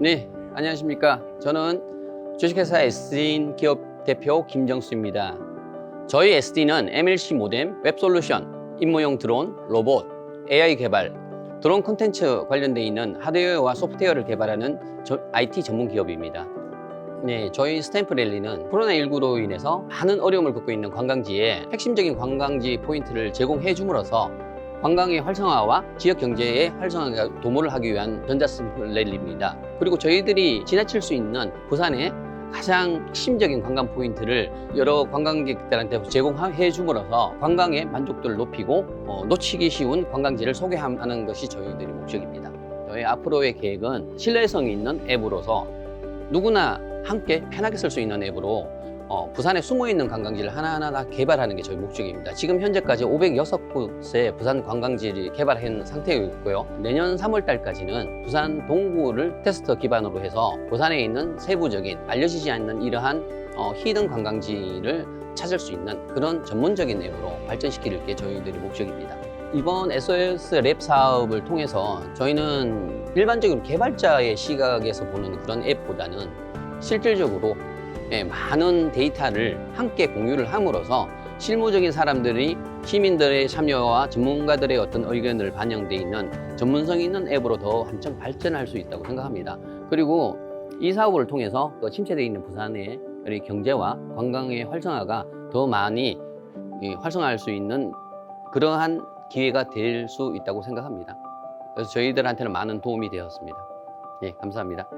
네, 안녕하십니까. 저는 주식회사 SD인 기업 대표 김정수입니다. 저희 SD는 MLC 모뎀, 웹솔루션, 임무용 드론, 로봇, AI 개발, 드론 콘텐츠 관련돼 있는 하드웨어와 소프트웨어를 개발하는 저- IT 전문 기업입니다. 네, 저희 스탬프 랠리는 코로나19로 인해서 많은 어려움을 겪고 있는 관광지에 핵심적인 관광지 포인트를 제공해 줌으로써 관광의 활성화와 지역 경제의 활성화에 도모를 하기 위한 전자스탬프 랠리입니다. 그리고 저희들이 지나칠 수 있는 부산의 가장 핵심적인 관광 포인트를 여러 관광객들한테 제공해 줌으로써 관광의 만족도를 높이고 어, 놓치기 쉬운 관광지를 소개하는 것이 저희들의 목적입니다. 저희 앞으로의 계획은 신뢰성 있는 앱으로서 누구나 함께 편하게 쓸 수 있는 앱으로 어, 부산에 숨어 있는 관광지를 하나하나 다 개발하는 게 저희 목적입니다. 지금 현재까지 506곳의 부산 관광지를 개발한 상태이고요. 내년 3월 달까지는 부산 동구를 테스트 기반으로 해서 부산에 있는 세부적인 알려지지 않는 이러한 어, 히든 관광지를 찾을 수 있는 그런 전문적인 앱으로 발전시키는 게 저희들의 목적입니다. 이번 SOS 랩 사업을 통해서 저희는 일반적으로 개발자의 시각에서 보는 그런 앱보다는 실질적으로 예, 많은 데이터를 함께 공유를 함으로써 실무적인 사람들이 시민들의 참여와 전문가들의 어떤 의견을 반영돼 있는 전문성 있는 앱으로 더 한참 발전할 수 있다고 생각합니다. 그리고 이 사업을 통해서 그 침체되어 있는 부산의 경제와 관광의 활성화가 더 많이 이, 활성화할 수 있는 그러한 기회가 될 수 있다고 생각합니다. 그래서 저희들한테는 많은 도움이 되었습니다. 예, 감사합니다.